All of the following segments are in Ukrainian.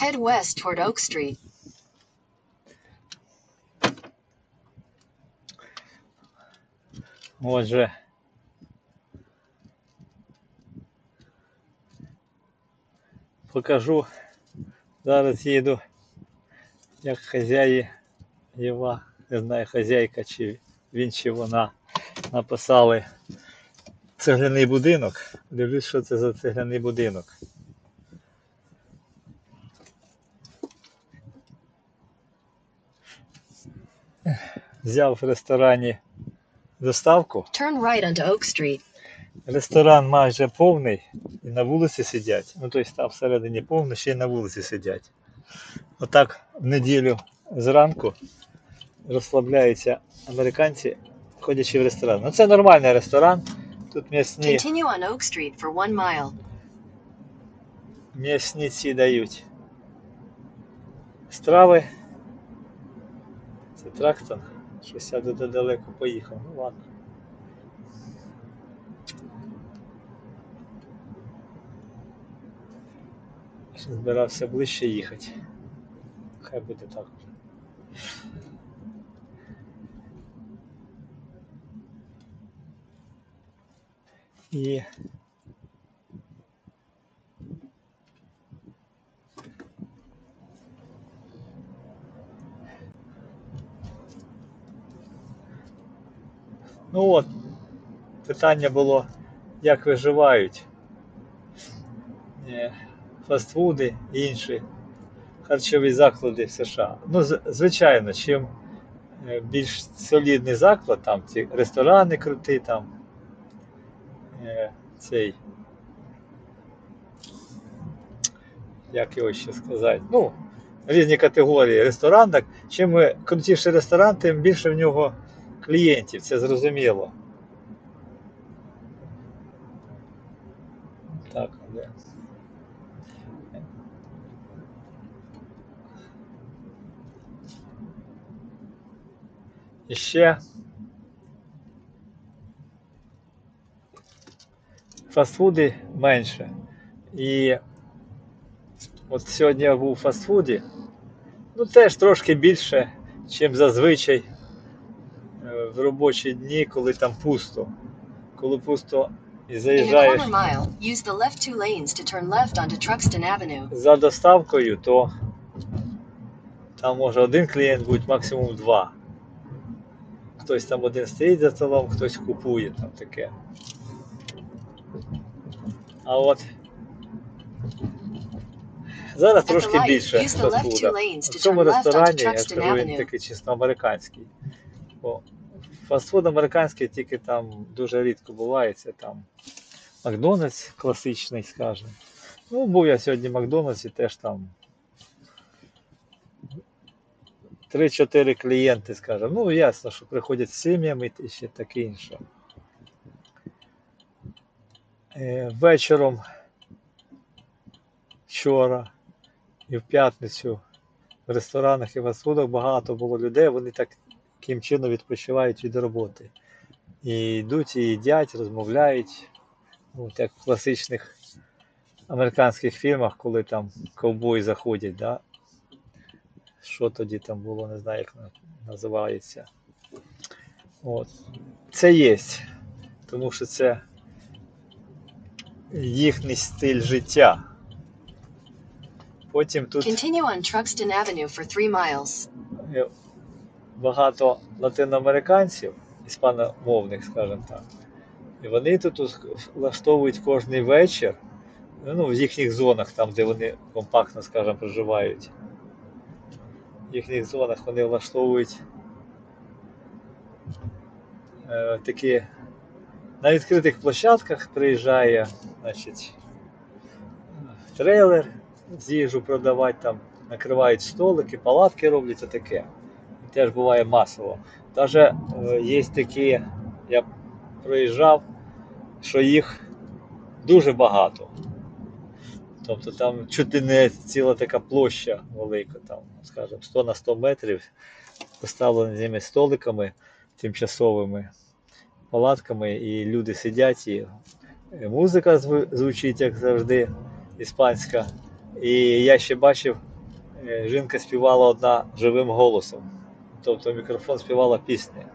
Head west toward Oak Street. Отже. Покажу. Зараз їду, як хазяї Єва, не знаю, хазяйка чи він чи вона написали цегляний будинок. Дивлюсь, що це за цегляний будинок. Взяв в ресторані доставку. Turn right onto Oak Street. Ресторан майже повний і на вулиці сидять. Ну, тобто там всередині повний, ще й на вулиці сидять. Отак в неділю зранку розслабляються американці, ходячи в ресторан. Ну це нормальний ресторан. Тут м'ясні, Continue on Oak Street for one mile. м'ясні ці дають. Страви. Це трактор. Щось я туди далеко поїхав. Ну ладно. Збирався ближче їхати. Хай буде так. І Ну от, питання було, як виживають е, фастфуди і інші харчові заклади в США. Ну, звичайно, чим е, більш солідний заклад, там ці ресторани круті, там е, цей. Як його ще сказати? Ну, різні категорії ресторан, так, чим крутіший ресторан, тим більше в нього клієнтів, це зрозуміло. Так, де. І ще фастфуди менше. І от сьогодні я був у фастфуді, ну теж трошки більше, ніж зазвичай в робочі дні, коли там пусто. Коли пусто і заїжджаєш за доставкою, то там може один клієнт бути, максимум два. Хтось там один стоїть за столом, хтось купує там таке. А от зараз трошки більше фастфуда. В цьому ресторані, я скажу, він такий чисто американський. Бо фастфуд американський тільки там дуже рідко буває. Це там Макдональдс класичний, скажімо. Ну, був я сьогодні в Макдональдсі, теж там 3-4 клієнти, скажімо. Ну, ясно, що приходять з сім'ями і ще таке інше. Е, вечором вчора і в п'ятницю в ресторанах і фастфудах багато було людей, вони так, таким чином відпочивають від роботи. І йдуть, і їдять, розмовляють. Ну, як в класичних американських фільмах, коли там ковбої заходять, да? що тоді там було, не знаю, як на- називається. От. Це є, тому що це їхній стиль життя. Потім тут Continue on Truxton Avenue for three miles. Багато латиноамериканців, іспаномовних, скажімо так. І вони тут влаштовують кожний вечір, ну, в їхніх зонах, там, де вони компактно, скажімо, проживають. В їхніх зонах вони влаштовують е, такі на відкритих площадках приїжджає, значить, трейлер з їжу продавати, там накривають столики, палатки роблять таке. Теж буває масово. Даже е, є такі, я проїжджав, що їх дуже багато. Тобто там чути не ціла така площа велика, там, скажімо, 100 на 100 метрів, поставленими столиками тимчасовими, палатками, і люди сидять, і е, музика звучить, як завжди, іспанська. І я ще бачив е, жінка співала одна живим голосом. Тобто мікрофон співала пісні.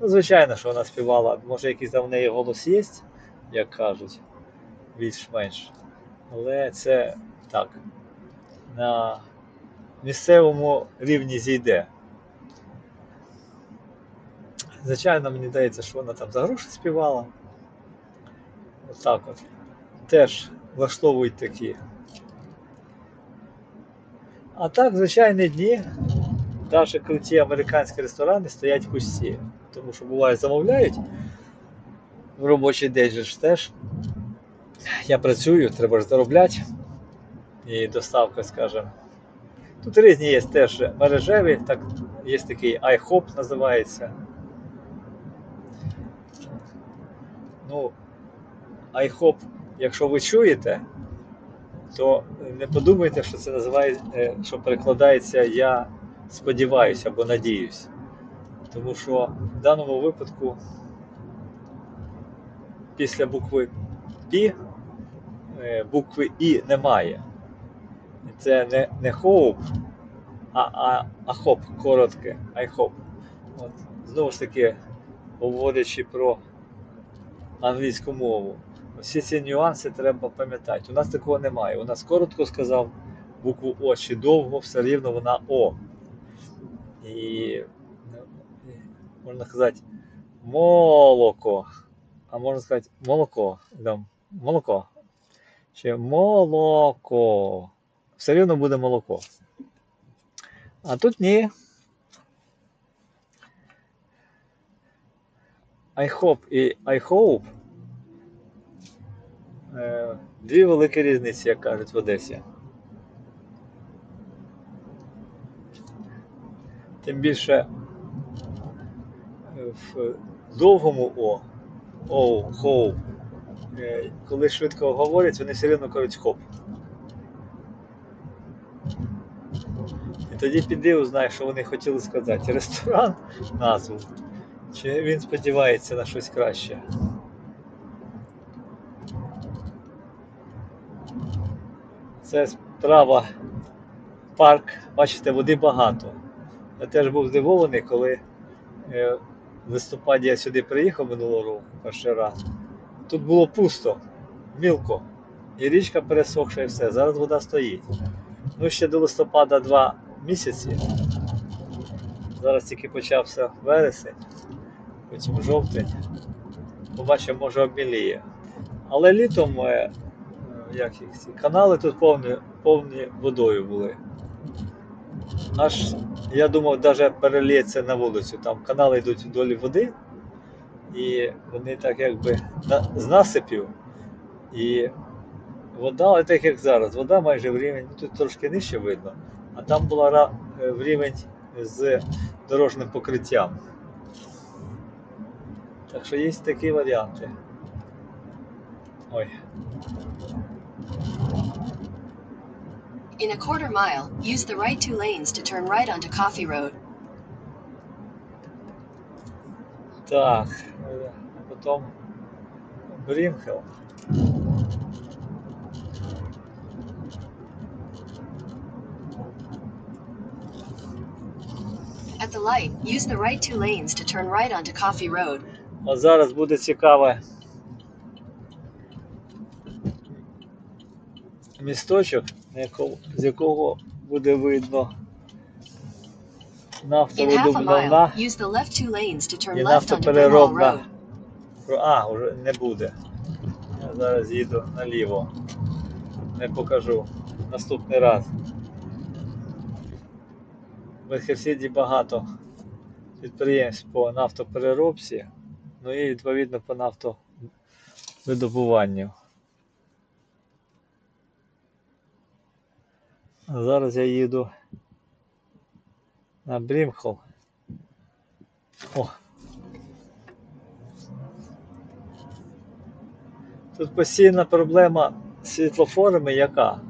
Ну, звичайно, що вона співала, може якийсь там в неї голос є, як кажуть, більш-менш. Але це так. На місцевому рівні зійде. Звичайно, мені здається, що вона там за гроші співала. Отак от. Теж влаштовують такі. А так, звичайні дні, навіть круті американські ресторани стоять пусті. Тому що буває замовляють в робочий день ж теж. Я працюю, треба ж заробляти. І доставка, скажімо. Тут різні є теж мережеві, так, є такий iHop називається. Ну, iHop, якщо ви чуєте, то не подумайте, що це називає, е, що перекладається я сподіваюся або надіюсь. Тому що в даному випадку після букви Пі е, букви І немає. Це не, не hope, а, а, а хоп, коротке. От, знову ж таки, говорячи про англійську мову, всі ці нюанси треба пам'ятати. У нас такого немає. У нас коротко сказав букву О чи довго, все рівно вона О. І ну, можна сказати молоко. А можна сказати молоко. Да, молоко. Чи молоко. Все рівно буде молоко. А тут ні. I hope і I hope. Е, Дві великі різниці, як кажуть в Одесі. Тим більше е, в довгому О, оу, хоу, е, коли швидко говорять, вони все рівно кажуть хоп. І тоді піди узнай, що вони хотіли сказати. Ресторан назву. Чи він сподівається на щось краще? Це справа парк, бачите, води багато. Я теж був здивований, коли е, в листопаді я сюди приїхав минулого року перший раз. Тут було пусто, мілко. І річка пересохша і все. Зараз вода стоїть. Ну, ще до листопада два місяці. Зараз тільки почався вересень, потім жовтень. Побачимо, може обміліє. Але літом е, як їх, ці канали тут повні, повні водою були. Аж я думав, навіть переліється на вулицю. Там канали йдуть вдолі води, і вони так якби з насипів. І вода, але так як зараз, вода майже в рівень, ну тут трошки нижче видно, а там була е, в рівень з дорожнім покриттям. Так що є такі варіанти. Ой. In a quarter mile, use the right two lanes to turn right onto Coffee Road. Так, е, а потім Брімхел. At the light, use the right two lanes to turn right onto Coffee Road. От зараз буде цікаве місточок, на якому, з якого буде видно нафтовидобувна і нафтопереробна. А, вже не буде. Я зараз їду наліво. Не покажу. Наступний раз. В Херсіді багато підприємств по нафтопереробці, ну і відповідно по нафтовидобуванню. Зараз я їду на Брімхол. О, Тут постійна проблема з світлофорами яка?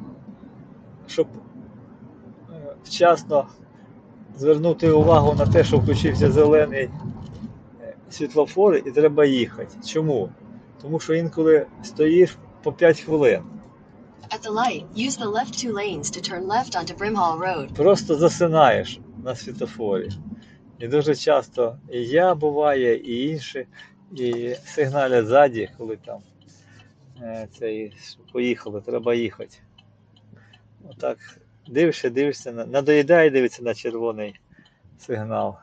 Щоб е, вчасно звернути увагу на те, що включився зелений е, світлофор і треба їхати. Чому? Тому що інколи стоїш по 5 хвилин. Просто засинаєш на світофорі. І дуже часто і я буває, і інші, і сигналять ззаді, коли там е, цей, поїхали, треба їхати. Отак дивишся, дивишся, на- надоїдає дивитися на червоний сигнал.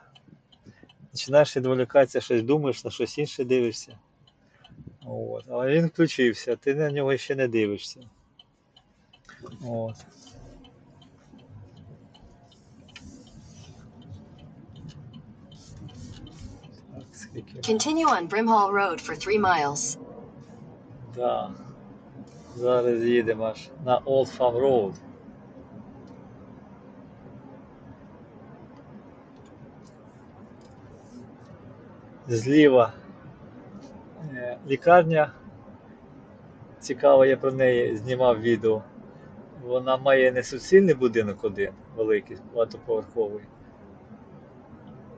Починаєш відволікатися, щось думаєш, на щось інше дивишся. От. Але він включився, ти на нього ще не дивишся. От. Так, скільки? Continue on Brimhall Road for 3 miles. Да. Зараз їдемо аж на Old Farm Road. Зліва е, лікарня. Цікаво, я про неї знімав відео. Вона має не суцільний будинок один, великий, багатоповерховий,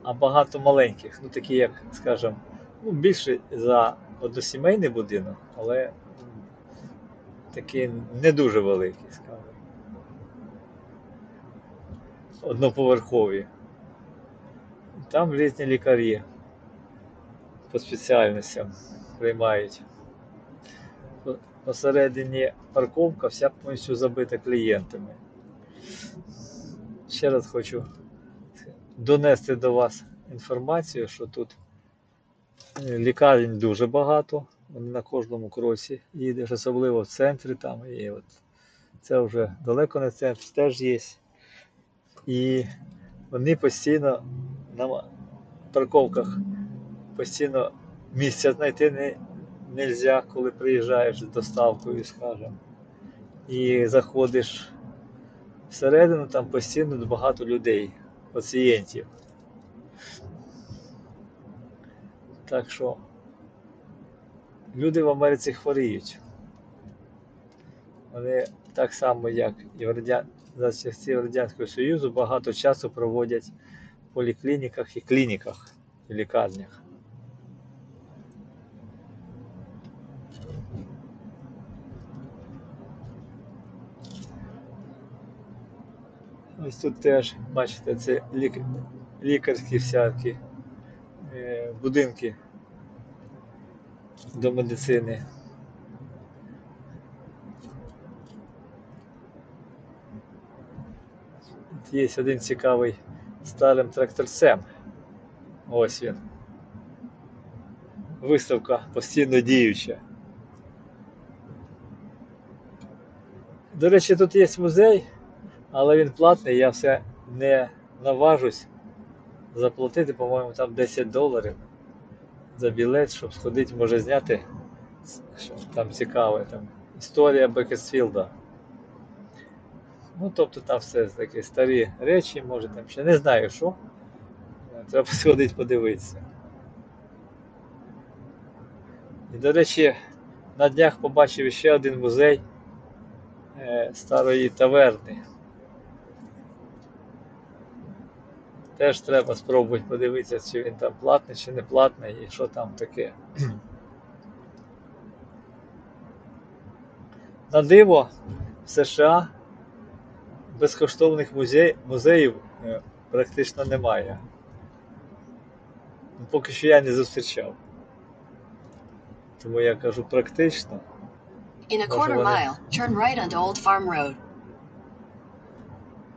а багато маленьких, ну такі, як, скажімо, ну, більше за односімейний будинок, але такі не дуже великі, скажімо. Одноповерхові. Там різні лікарі по спеціальностям приймають. По- Посередині парковка вся повністю забита клієнтами. Ще раз хочу донести до вас інформацію, що тут е, лікарень дуже багато, вони на кожному кроці їдеш, особливо в центрі там. І от це вже далеко не центр, теж є. І вони постійно на парковках постійно місця знайти не нельзя, коли приїжджаєш з доставкою, скажімо. І заходиш всередину, там постійно багато людей, пацієнтів. Так що люди в Америці хворіють. Вони так само, як і в Радя... за часів Радянського Союзу, багато часу проводять в поліклініках і клініках і лікарнях. Ось тут теж, бачите, це лік... лікарські всякі е, будинки до медицини. Тут Є один цікавий старим тракторцем. Ось він. Виставка постійно діюча. До речі, тут є музей, але він платний, я все не наважусь заплатити, по-моєму, там 10 доларів за білет, щоб сходити, може зняти, що там цікаве, там історія Бекесфілда. Ну, тобто там все такі старі речі, може там ще не знаю що. Треба сходити подивитися. І, до речі, на днях побачив ще один музей е, старої таверни. Теж треба спробувати подивитися, чи він там платний, чи не платний, і що там таке. На диво в США безкоштовних музей, музеїв е, практично немає. Ну, Поки що я не зустрічав. Тому я кажу практично. In a quarter mile, turn right onto Old Farm Road.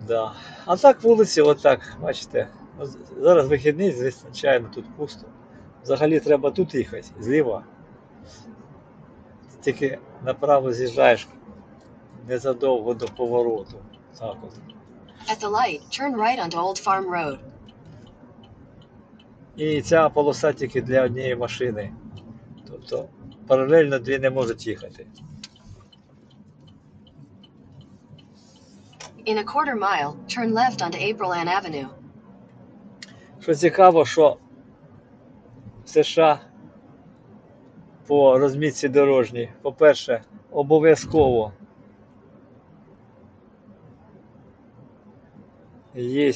Да. А так вулиці, отак, бачите. Зараз вихідний, звичайно, тут пусто. Взагалі треба тут їхати, зліва. Тільки направо з'їжджаєш незадовго до повороту. Так от. At the light, turn right onto Old Farm Road. І ця полоса тільки для однієї машини. Тобто паралельно дві не можуть їхати. In a quarter mile, turn left onto April Ann Avenue. Що цікаво, що в США по розмітці дорожній, по-перше, обов'язково є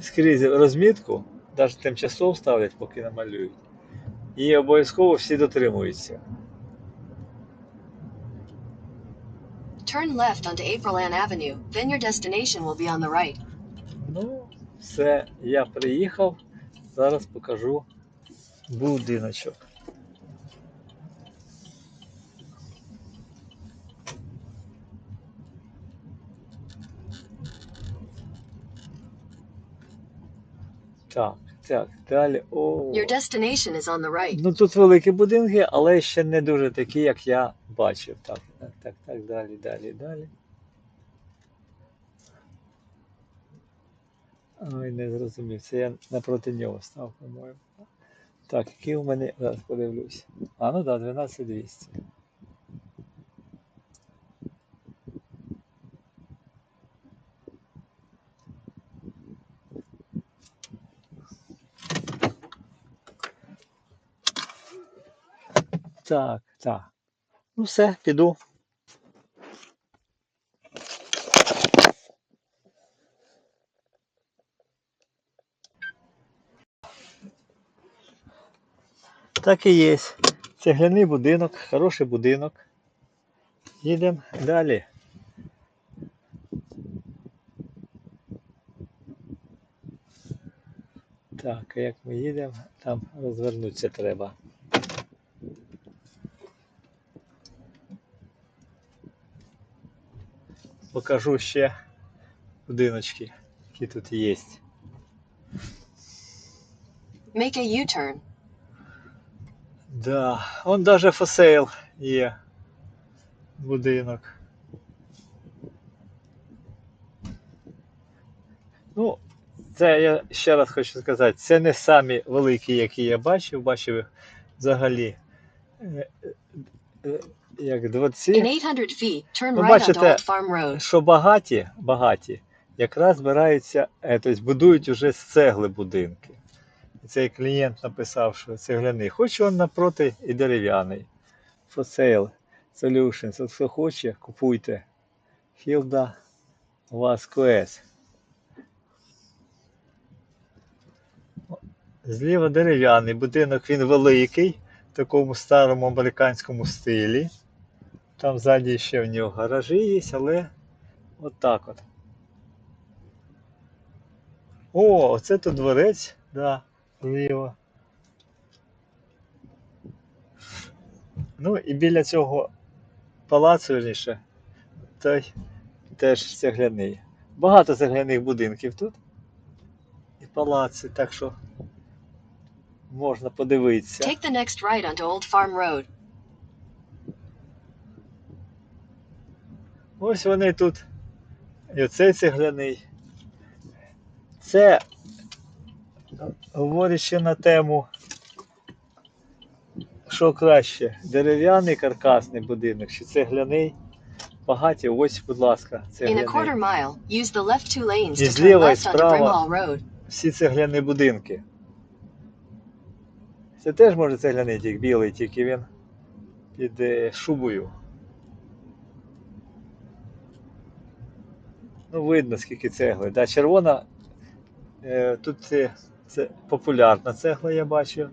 скрізь розмітку, навіть тимчасово ставлять, поки намалюють. І обов'язково всі дотримуються. Turn left onto April Ann Avenue, then your destination will be on the right. Ну, все, я приїхав. Зараз покажу будиночок. Так, Так, далі. О. Your destination is on the right. Ну тут великі будинки, але ще не дуже такі, як я бачив. Так, так, так, так, далі, далі, далі. Ой, не зрозумів. Це я напроти нього став, по-моєму. Так, який у мене. Зараз подивлюсь. А, ну так, да, 12200. Так, так. Ну все, піду. Так і є. Цегляний будинок, хороший будинок. Їдемо далі. Так, як ми їдемо, там розвернутися треба. Покажу ще будиночки, які тут є. Make a U turn. Да, он даже for sale є будинок. Ну, це я ще раз хочу сказати, це не самі великі, які я бачив, бачив їх взагалі. Як 20. In 800 feet, turn right onto бачите, що багаті, багаті, якраз збираються, е, тобто будують уже з цегли будинки. І цей клієнт написав, що цегляний. Хоч він напроти і дерев'яний. For sale solutions. От хто хоче, купуйте. Hilda Vasquez. Зліва дерев'яний будинок, він великий, в такому старому американському стилі. Там ззаді ще в нього гаражі є, але от так от. О, оце тут дворець, да, зліва. Ну і біля цього палацу вірніше, той теж цегляний. Багато цегляних будинків тут. І палаци, так що можна подивитися. Take the next right onto Old Farm Road. Ось вони тут. І оцей цегляний. Це говорить ще на тему, що краще, дерев'яний каркасний будинок чи цегляний. Багаті, ось, будь ласка, цегляний. І зліва, і справа. Всі цегляні будинки. Це теж може цегляний тільки білий, тільки він під е, шубою. Ну, видно, скільки цегли. Да, червона, е, тут це, це популярна цегла, я бачив.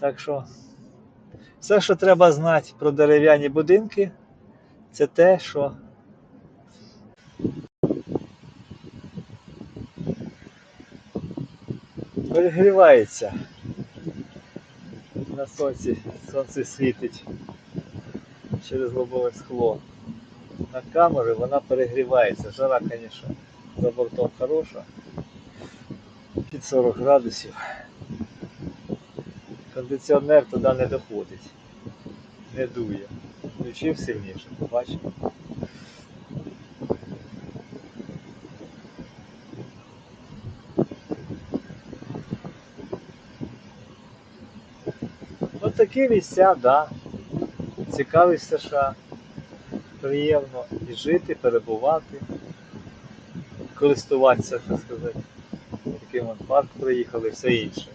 Так що, все, що треба знати про дерев'яні будинки, це те, що перегрівається. На сонці, сонце світить через лобове скло. На камері вона перегрівається. Жара, звісно, за бортом хороша. Під 40 градусів. Кондиціонер туди не доходить. Не дує. Включив сильніше, побачив. Ось такі місця, да. Цікаві США. Приємно і жити, перебувати, користуватися, так сказати. Такий вон парк приїхали, все інше.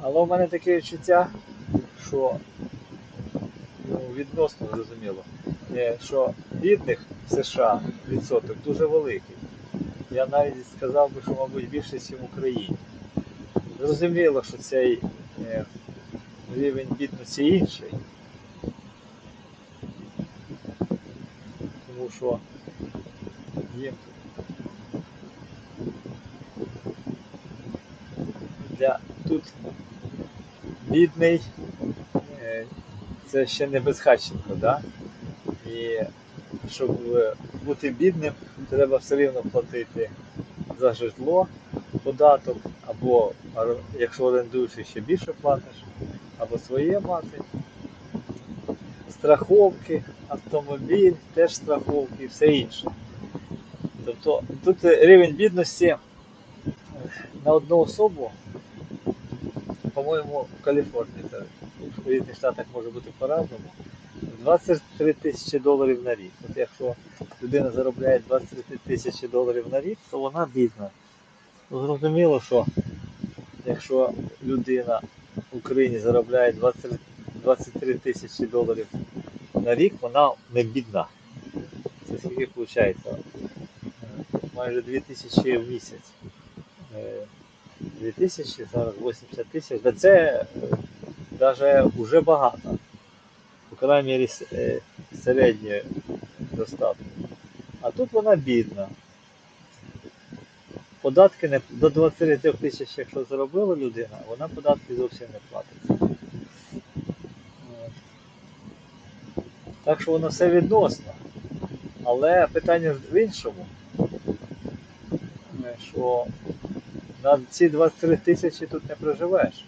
Але в мене таке відчуття, що ну, відносно зрозуміло, е, що бідних в США відсоток дуже великий. Я навіть сказав би, що, мабуть, більше, ніж в Україні. Зрозуміло, що цей е, рівень бідності інший. Тому тут бідний, е, це ще не безхатченко, да? І щоб е, бути бідним, треба все рівно платити за житло податок, або якщо орендуєш, ще більше платиш, або своє мати. Страховки, автомобіль, теж страховки і все інше. Тобто тут рівень бідності на одну особу, по-моєму, в Каліфорнії, це в різних штатах може бути по-разному, 23 тисячі доларів на рік. От якщо людина заробляє 23 тисячі доларів на рік, то вона бідна. Ну, Зрозуміло, що якщо людина в Україні заробляє 20, 23 тисячі доларів на рік, вона не бідна. Це скільки виходить? Майже 2 тисячі в місяць. Е, 2 тисячі, зараз 80 тисяч. Та це навіть вже багато. По крайній мірі е, середньої достатку. А тут вона бідна. Податки не до 23 тисяч, якщо заробила людина, вона податки зовсім не платить. От. Так що воно все відносно. Але питання в іншому, що на ці 23 тисячі тут не проживеш.